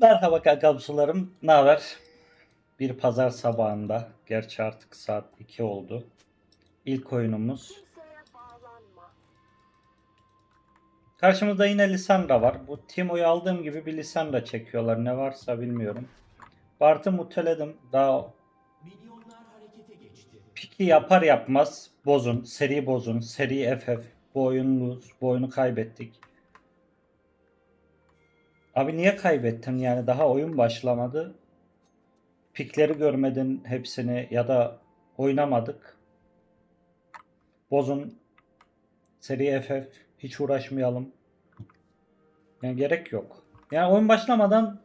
Merhaba kankam Ne haber? Bir pazar sabahında. Gerçi artık saat 2 oldu. İlk oyunumuz. Karşımızda yine Lisandra var. Bu Timo'yu aldığım gibi bir Lisandra çekiyorlar. Ne varsa bilmiyorum. Bart'ı muteledim. Daha piki yapar yapmaz bozun. Seri bozun. Seri FF. Bu oyun lose. Bu oyunu kaybettik. Abi niye kaybettin yani daha oyun başlamadı. Pikleri görmedin hepsini ya da oynamadık. Bozun seri FF hiç uğraşmayalım. Yani gerek yok. Yani oyun başlamadan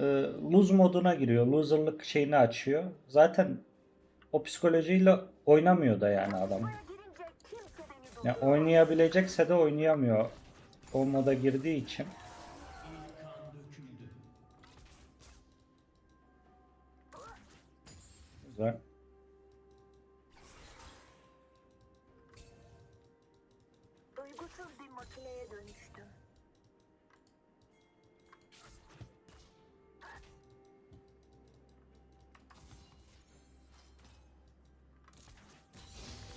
e, lose moduna giriyor. Loser'lık şeyini açıyor. Zaten o psikolojiyle oynamıyor da yani adam. Yani oynayabilecekse de oynayamıyor. O moda girdiği için. Güzel. Duygusuz bir makineye dönüştüm.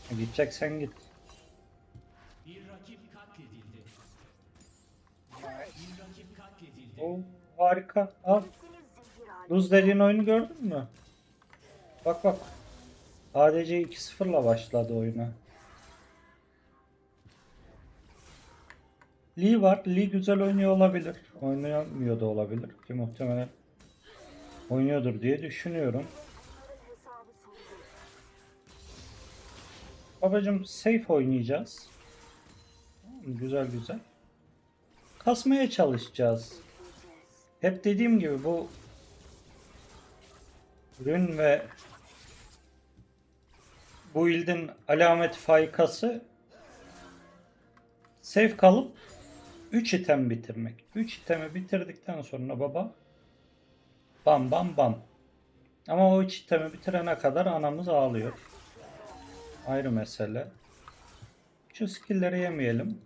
Gideceksen git. Bir rakip katledildi. Bir rakip katledildi. O harika. Al. Luz dediğin oyunu gördün mü? Bak bak. ADC 2-0'la başladı oyuna. Lee var. Lee güzel oynuyor olabilir. Oynayamıyor da olabilir. Ki muhtemelen oynuyordur diye düşünüyorum. Babacım safe oynayacağız. Güzel güzel. Kasmaya çalışacağız. Hep dediğim gibi bu Rün ve bu ildin alamet faykası safe kalıp 3 item bitirmek. 3 itemi bitirdikten sonra baba bam bam bam. Ama o 3 itemi bitirene kadar anamız ağlıyor. Ayrı mesele. Şu skill'leri yemeyelim.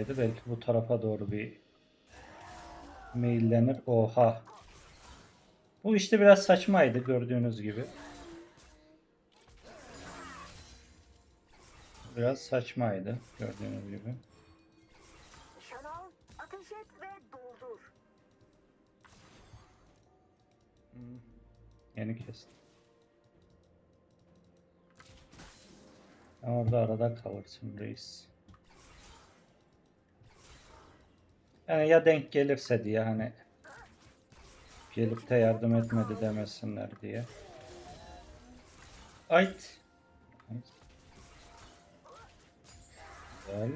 Soldaydı. Belki bu tarafa doğru bir meyillenir. Oha. Bu işte biraz saçmaydı gördüğünüz gibi. Biraz saçmaydı gördüğünüz gibi. Nişan al, ateş et ve doldur. Yeni kestim. Orada arada kalırsın reis. Yani ya denk gelirse diye hani gelip de yardım etmedi demesinler diye. Ayt. Güzel.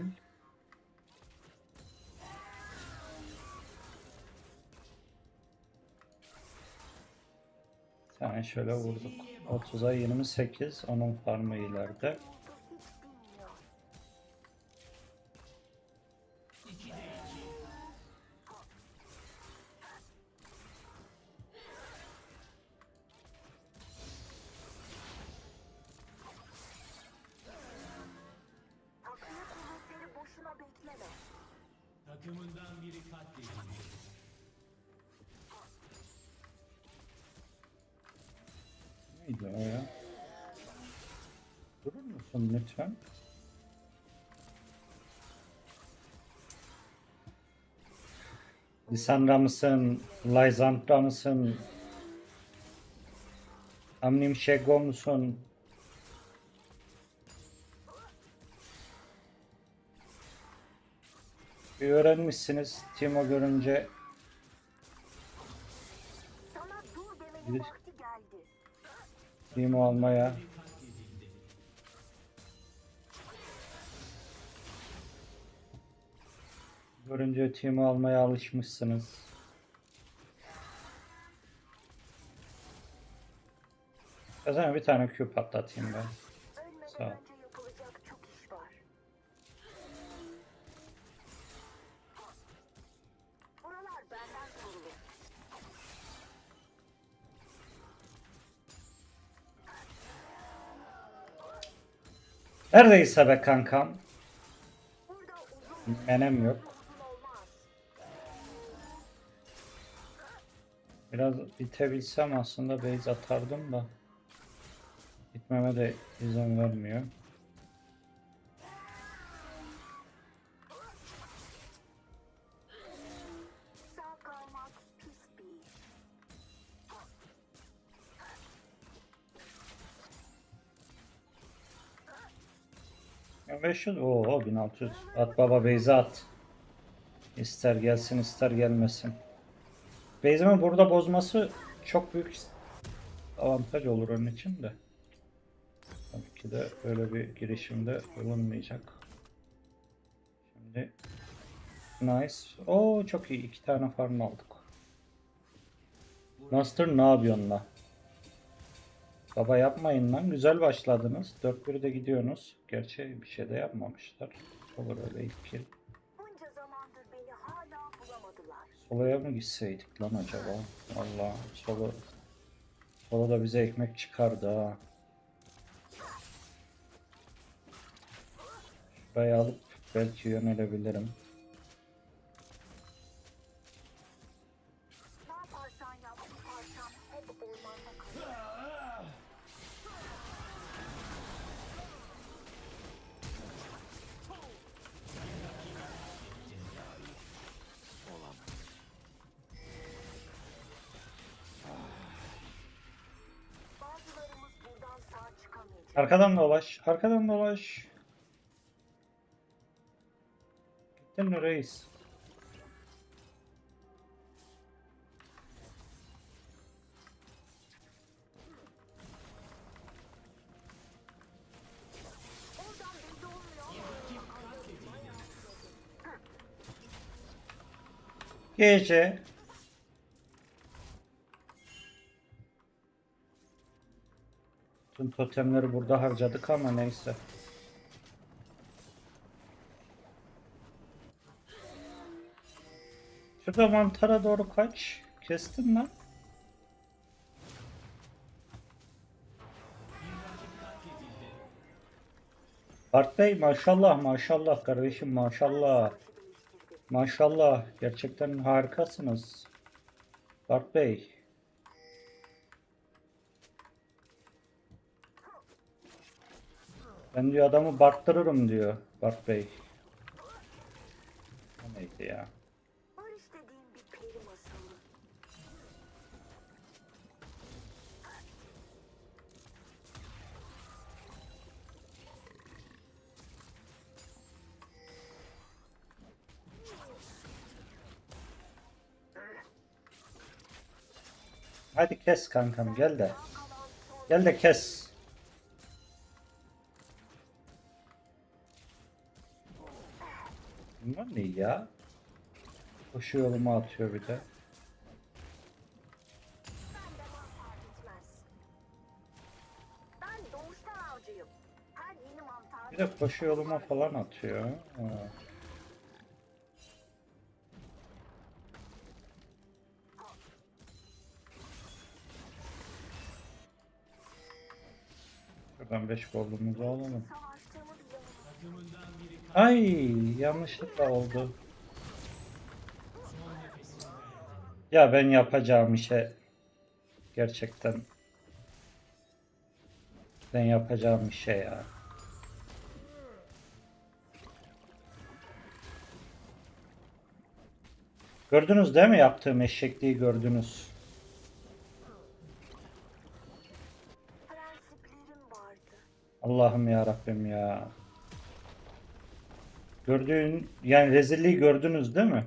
Sen şöyle vurduk. 30'a 28. Onun farmı ileride. Takımından biri katledildi. Neydi o ya? Durur musun lütfen? Lisandra mısın? Lysandra mısın? Amnim Şego musun? Öğrenmişsiniz Timo görünce geldi. Timo almaya. Görünce Timo almaya alışmışsınız. Zaman bir tane Q patlatayım ben. Neredeyse be kankam. Menem yok. Biraz itebilsem aslında base atardım da. Gitmeme de izin vermiyor. 1500 ooo 1600 at baba Beyza at. İster gelsin ister gelmesin. Beyza'nın burada bozması çok büyük avantaj olur onun için de. Tabii ki de öyle bir girişimde bulunmayacak. Şimdi nice. O çok iyi. İki tane farm aldık. Master ne yapıyorsun la? Baba yapmayın lan. Güzel başladınız. 4-1'de gidiyorsunuz. Gerçi bir şey de yapmamışlar. Olur öyle ilk kill. Bunca zamandır beni hala bulamadılar. Solaya mı gitseydik lan acaba? Valla solo Solo da bize ekmek çıkardı ha. Şurayı alıp belki yönelebilirim. Arkadan dolaş. Arkadan dolaş. Gittin mi reis? Gece. Tüm totemleri burada harcadık ama neyse. Şurada mantara doğru kaç. Kestin lan. Bart Bey maşallah maşallah kardeşim maşallah. Maşallah gerçekten harikasınız. Bart Bey. Ben diyor adamı barttırırım diyor Bart Bey. O neydi ya? Hadi kes kankam gel de. Gel de kes. Bunlar ya? Koşu yoluma atıyor bir de. Bir de koşu yoluma falan atıyor. Ha. Şuradan 5 golümüzü alalım. Ay yanlışlıkla oldu. Ya ben yapacağım işe gerçekten ben yapacağım işe ya. Gördünüz değil mi yaptığım eşekliği gördünüz. Allah'ım ya Rabbim ya. Gördüğün yani rezilliği gördünüz değil mi?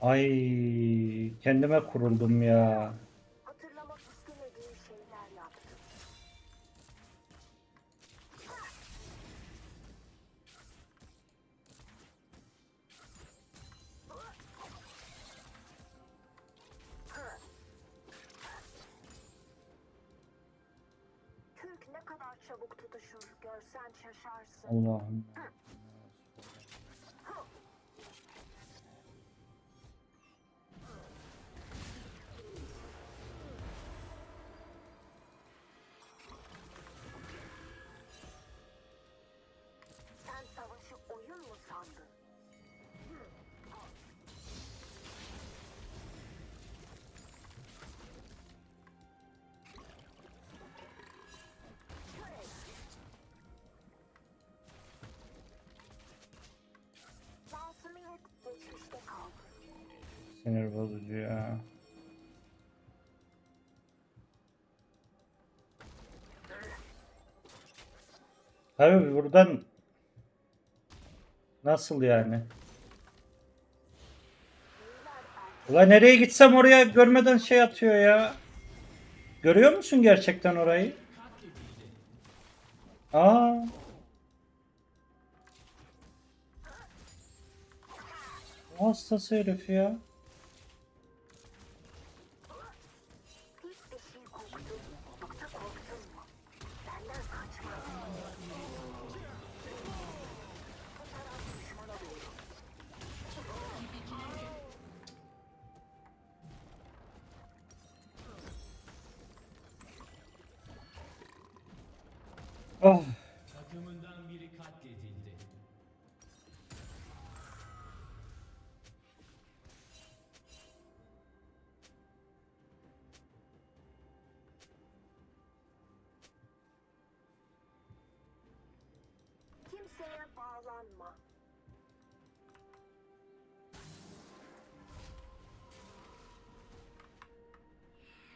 Ay kendime kuruldum ya. اللهم sinir bozucu ya. Abi buradan nasıl yani? Ulan nereye gitsem oraya görmeden şey atıyor ya. Görüyor musun gerçekten orayı? Aa. Hastası herif ya. Oh. Takımından biri katledildi. Kimseye bağlanma.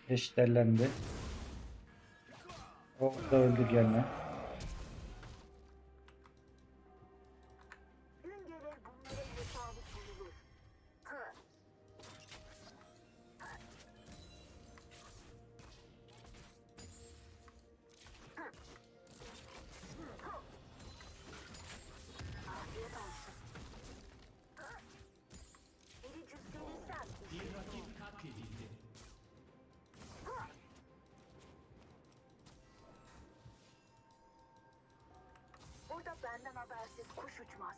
Eşitlendi. O da öldü gene. Burada benden habersiz kuş uçmaz.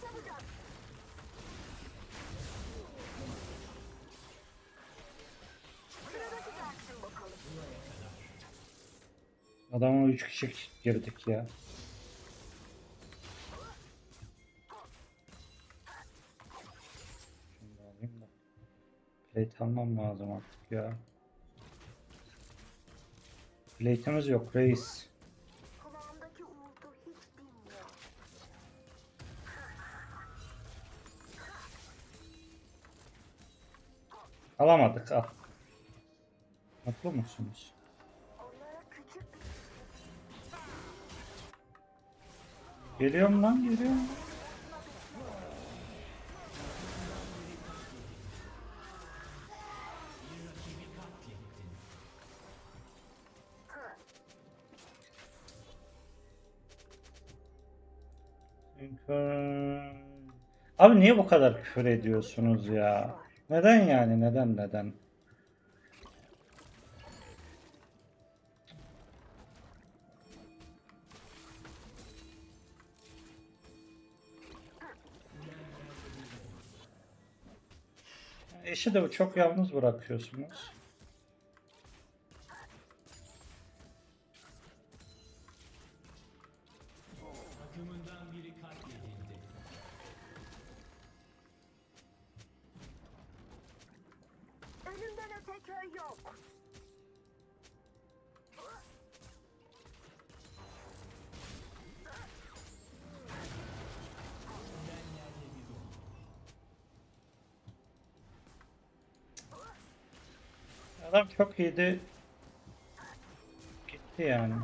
Çabucak. Adama 3 kişi girdik ya. Plate almam lazım artık ya. Plate'imiz yok reis. Alamadık al. Mutlu musunuz? Geliyorum lan geliyorum. Abi niye bu kadar küfür ediyorsunuz ya? Neden yani? Neden neden? Eşi de çok yalnız bırakıyorsunuz. Adam çok iyiydi. Gitti yani.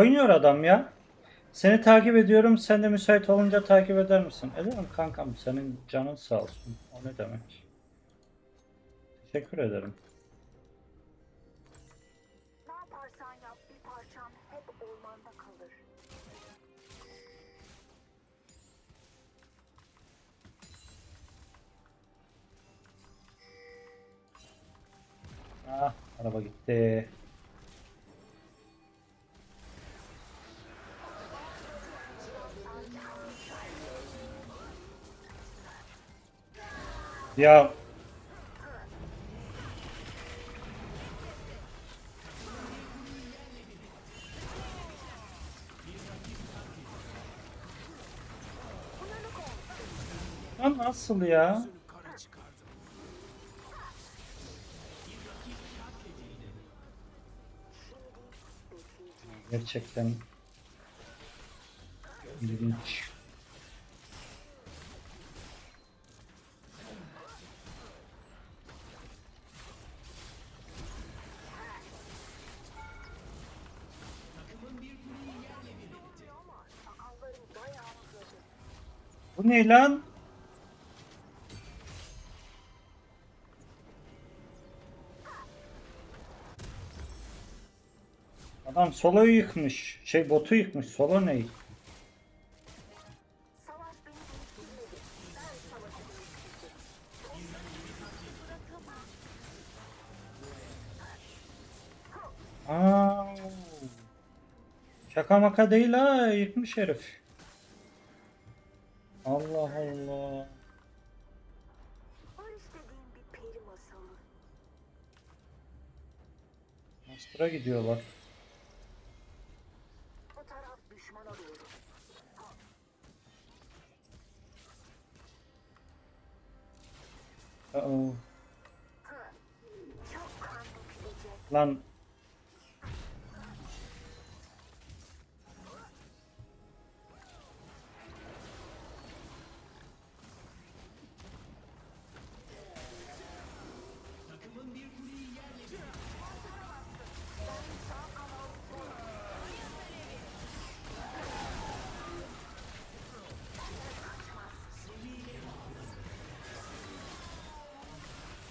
Oynuyor adam ya. Seni takip ediyorum. Sen de müsait olunca takip eder misin? Ederim kankam. Senin canın sağ olsun. O ne demek? Teşekkür ederim. Ah, araba gitti. Ya Ya nasıl ya? Gerçekten Bu ne lan? Adam soloyu yıkmış. Şey botu yıkmış. Solo ne? Aa. Şaka maka değil ha. Yıkmış herif. Allah Allah. Var istediğim bir peri masalı. Master'a gidiyorlar. Bu taraf düşmana doğru. Kan dökülecek. Lan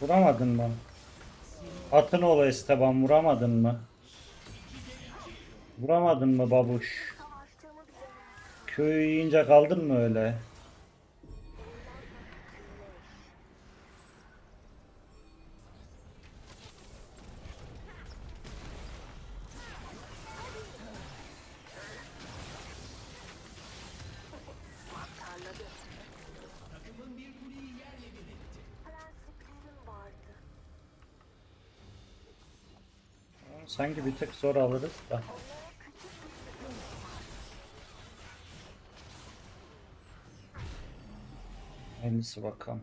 vuramadın mı? Atın oğlu Esteban vuramadın mı? Vuramadın mı babuş? Köyü yiyince kaldın mı öyle? Sanki bir tık zor alırız da. Hayırlısı bakalım.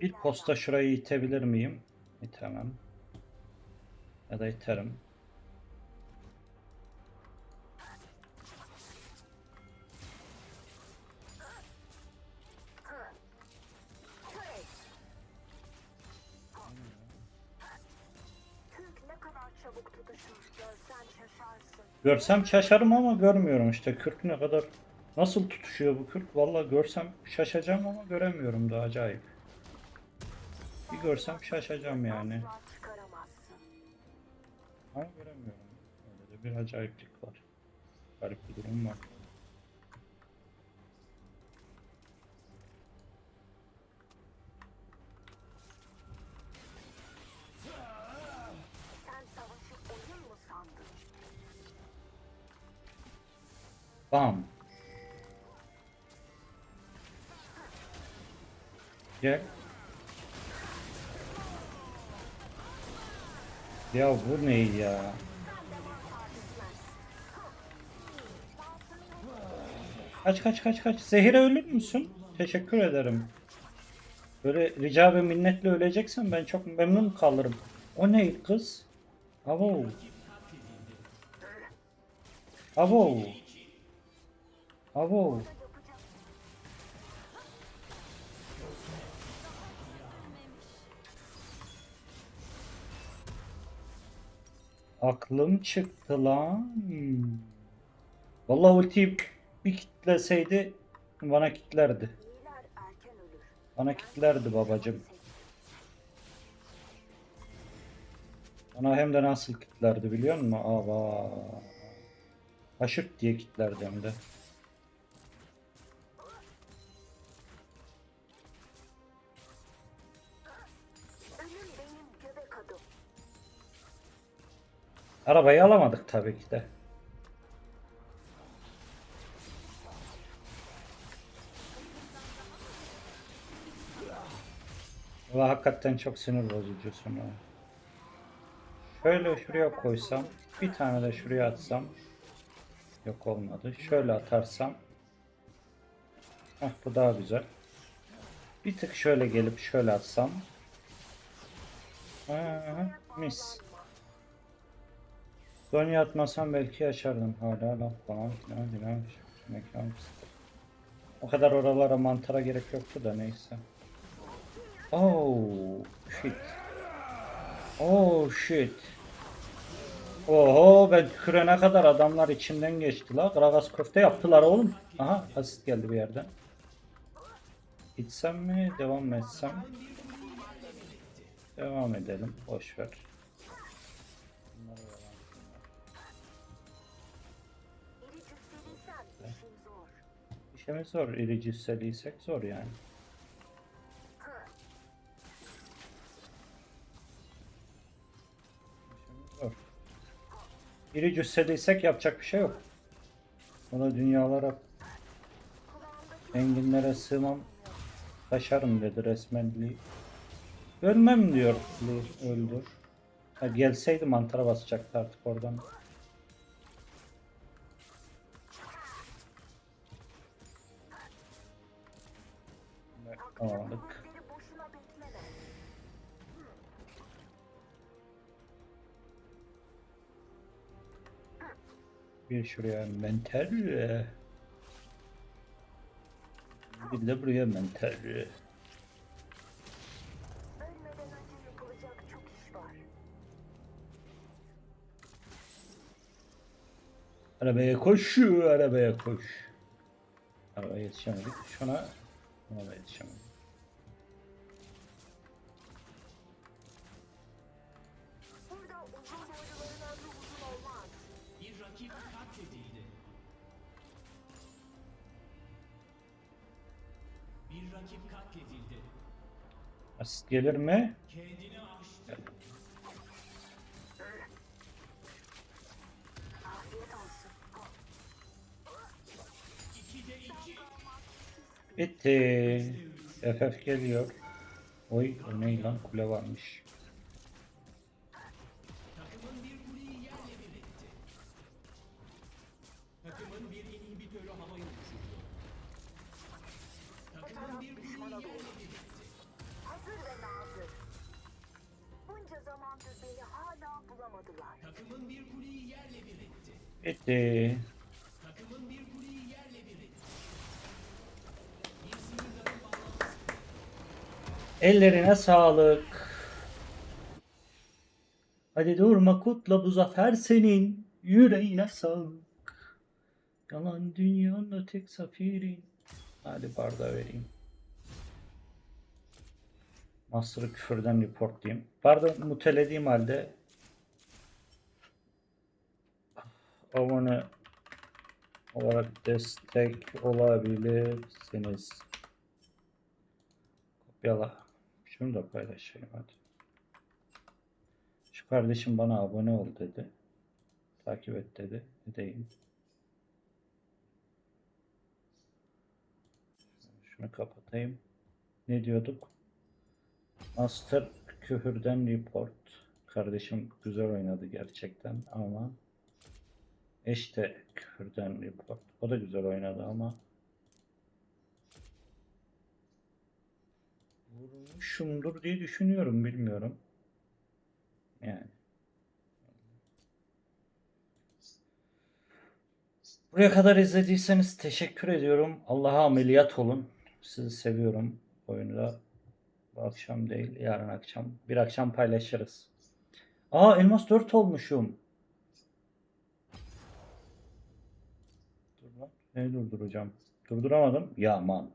Bir posta şurayı itebilir miyim? İtemem. Ya da iterim. Görsem şaşarım ama görmüyorum işte. Kürk ne kadar nasıl tutuşuyor bu kürk? Vallahi görsem şaşacağım ama göremiyorum da acayip. Bir görsem şaşacağım yani. Ama göremiyorum. Öyle de bir acayiplik var. Garip bir durum var. Bam. Gel. Ya bu ne ya? Kaç kaç kaç kaç. Zehire ölür müsün? Teşekkür ederim. Böyle rica ve minnetle öleceksen ben çok memnun kalırım. O ne kız? Avo. Avo. Yapacak Aklım çıktı lan. Vallahi ultiyi bir kitleseydi bana kitlerdi. Bana kitlerdi babacım. Bana hem de nasıl kitlerdi biliyor musun? Aba. Haşırt diye kitlerdi hem de. Arabayı alamadık tabii ki de. Valla hakikaten çok sinir bozucusun ha. Şöyle şuraya koysam, bir tane de şuraya atsam. Yok olmadı. Şöyle atarsam. Heh, bu daha güzel. Bir tık şöyle gelip şöyle atsam. Ha, mis. Zonya atmasam belki yaşardım hala laf falan filan filan. Mekan O kadar oralara mantara gerek yoktu da neyse. Oh shit. Oh shit. Oho ben kürene kadar adamlar içinden geçti la. Gragas köfte yaptılar oğlum. Aha asist geldi bir yerden. Gitsem mi? Devam etsem? Devam edelim. Boş ver. İşimiz zor. İri cüsseliysek zor yani. Zor. İri cüsseliysek yapacak bir şey yok. Ona dünyalara enginlere sığmam taşarım dedi resmen Lee. Ölmem diyor Lee öldür. Ha, gelseydi mantara basacaktı artık oradan. Bekleme. Bir şuraya mental. e, Bir de buraya mental. Arabaya koş, arabaya koş. Arabaya yetişemedik. Şuna, buna da yetişemedik. Rakip katledildi. Bir rakip katledildi. Asist gelir mi? Kendini aştı. Bitti. FF geliyor. Oy, o ne lan kule varmış. Takımın bir kuleyi yerle bir etti. Bitti. Takımın bir kuleyi yerle bir etti. Bir sınırların bağlantısı. Ellerine sağlık. Hadi durma kutla bu zafer senin. Yüreğine sağlık. Yalan dünyanın tek zafirin. Hadi barda vereyim. Master'ı küfürden reportlayayım. Barda mutelediğim halde abone olarak destek olabilirsiniz. Kopyala. Şunu da paylaşayım hadi. Şu kardeşim bana abone ol dedi. Takip et dedi. Edeyim. Şunu kapatayım. Ne diyorduk? Master küfürden report. Kardeşim güzel oynadı gerçekten ama eş de küfürden report. O da güzel oynadı ama vurmuşumdur diye düşünüyorum bilmiyorum. Yani. Buraya kadar izlediyseniz teşekkür ediyorum. Allah'a ameliyat olun. Sizi seviyorum. Oyunu bu akşam değil, yarın akşam. Bir akşam paylaşırız. Aa elmas 4 olmuşum. Neyi durduracağım? Durduramadım. Ya aman.